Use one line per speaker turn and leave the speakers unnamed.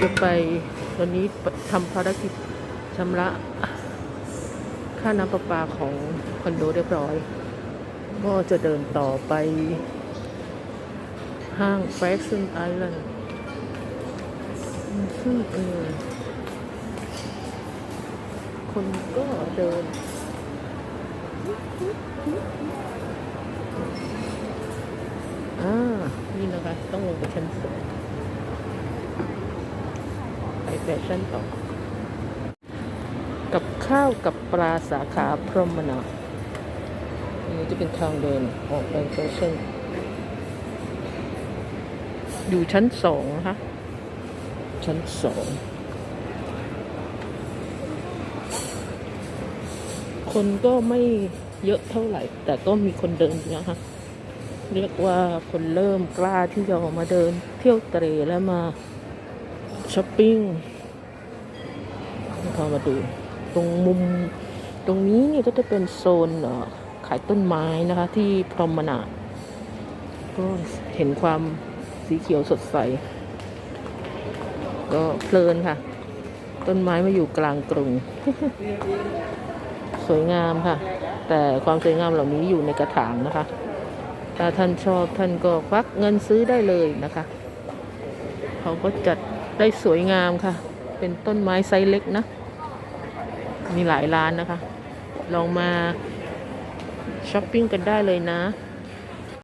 จะไปตอนนี้ทำภารกิจชำระ ค่าน้ำประปาของคอนโดเรียบร้อย ก็จะเดินต่อไป ห้างแฟชั่นไอแลนด์ซึ่งเออคนก็เดินอ่า นี่นะคะ ต้องลงไปชั้นสอง แฟชั่นต่อ กับข้าวกับปลาสาขาพรหมนาอันนี้จะเป็นทางเดินออกไปแฟชั่นอยู่ชั้นสองนะคะชั้นสองคนก็ไม่เยอะเท่าไหร่ แต่ก็มีคนเดินอยู่นะคะเรียกว่าคนเริ่มกล้าที่จะออกมาเดิน เที่ยวเตรแล้วมาช้อปปิ้ง พามาดู ตรงมุมตรงนี้เนี่ยก็จะเป็นโซนขายต้นไม้นะคะ ที่พรหมนาก็เห็นความสีเขียวสดใส ก็เพลินค่ะ ต้นไม้มาอยู่กลางกรุง สวยงามค่ะ แต่ความสวยงามเหล่านี้อยู่ในกระถางนะคะ ถ้าท่านชอบท่านก็ควักเงินซื้อได้เลยนะคะเขาก็จัดได้สวยงามค่ะ เป็นต้นไม้ไซส์เล็กนะ มีหลายร้านนะคะ ลองมาช้อปปิ้งกันได้เลยนะ